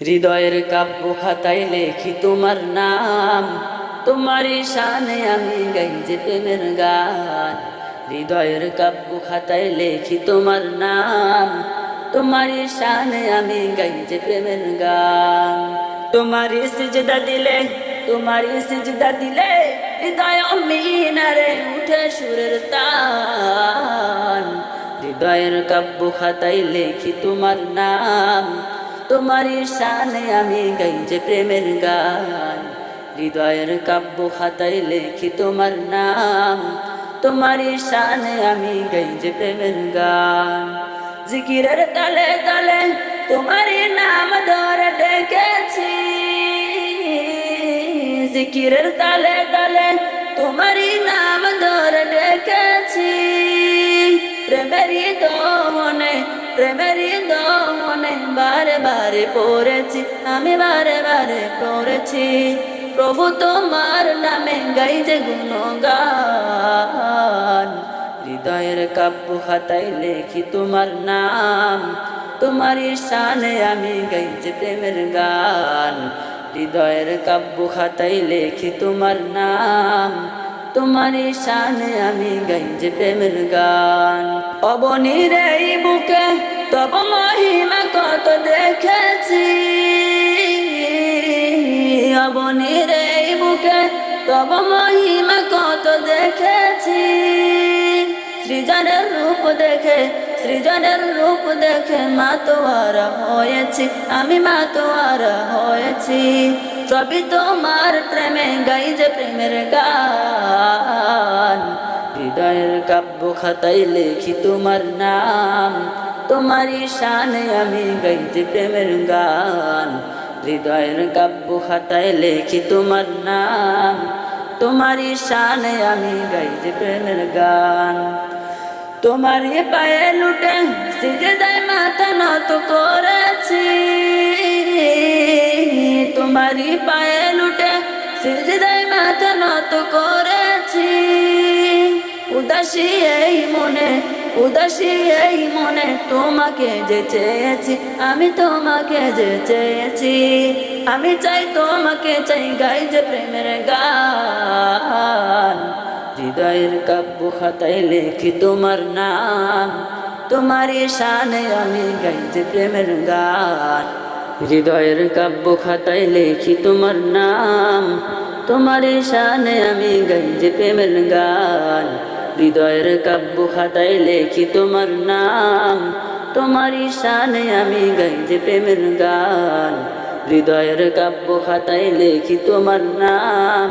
হৃদয়ের কাব্য খাতায় লেখি তোমার নাম। তোমারই শানে আমি গাই যে প্রেমের গান। হৃদয়ের কাব্য খাতায় লেখি তোমার নাম। তোমারই শানে আমি গাই যে প্রেমের গান। তোমারই সিজদা দিলে, তোমারই সিজদা দিলে হৃদয় মিনারে উঠে সুরের তান। হৃদয়ের কাব্য খাতায় লেখি তোমার নাম। তোমারই শানে আমি গাই যে প্রেমের গান। হৃদয়ের কাব্য খাতায় লেখি তোমার নাম। তোমারই শানে আমি গাই যে প্রেমের গান। জিকিরের তালে তালে তোমারই নাম ধরে ডেকেছি। জিকিরের তালে তালে তোমারই নাম ধরে ডেকেছি। প্রেমেরই দমনে প্রেমেরই দমনে বারে বারে পড়েছি, আমি বারে বারে পড়েছি। প্রভু তোমার নামে গাই যে গুণগান, হৃদয়ের কাব্য খাতায় লেখি তোমার নাম। তোমারই শানে আমি গাই যে প্রেমের গান, হৃদয়ের কাব্য খাতায় লেখি তোমার নাম। তোমারই শানে আমি গাই যে প্রেমের গান। অবনীর এই বুকে অবনীর এই বুকে, তব মহিমা কত দেখেছি। সৃজনের রূপ দেখে, সৃজনের রূপ দেখে মা মাতোয়ারা হয়েছি, আমি মা মাতোয়ারা হয়েছি। সবই তোমার প্রেমে গাই যে প্রেমের গান, হৃদয়ের কাব্য খাতায় লেখি তোমার নাম। তোমারই শানে আমি গাই যে প্রেমের গান হৃদয়ের কাব্য খাতায় লেখি তোমার নাম। তোমারই শানে আমি গাই যে প্রেমের গান। তোমারই পায়ে লুটে সিজে সিজদায় মাথা নত করেছি। তোমারই পায়ে লুটে সিজদায় মাথা নত করেছি। উদাসী এই মনে উদাসী এই মনে তোমাকে যে চেয়েছি, আমি তোমাকে যে চেয়েছি। আমি চাই তোমাকে চাই গাই যে প্রেমের গান। হৃদয়ের কাব্য খাতায় লেখি তোমার নাম। তোমারই শানে আমি গাই যে প্রেমের গান। হৃদয়ের কাব্য খাতায় লেখি তোমার নাম। তোমারই শানে আমি গাই যে প্রেমের গান। হৃদয়ের কাব্য খাতায় লেখি তোমার নাম। তোমারই শানে আমি গাই যে প্রেমের গান। হৃদয়ের কাব্য খাতায় লেখি তোমার নাম।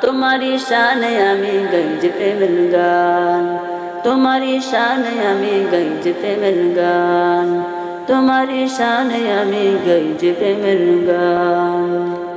তোমারই শানে আমি গাই যে প্রেমের গান। তোমারই শানে আমি গাই যে প্রেমের গান। তোমারই শানে আমি গাই যে প্রেমের গান।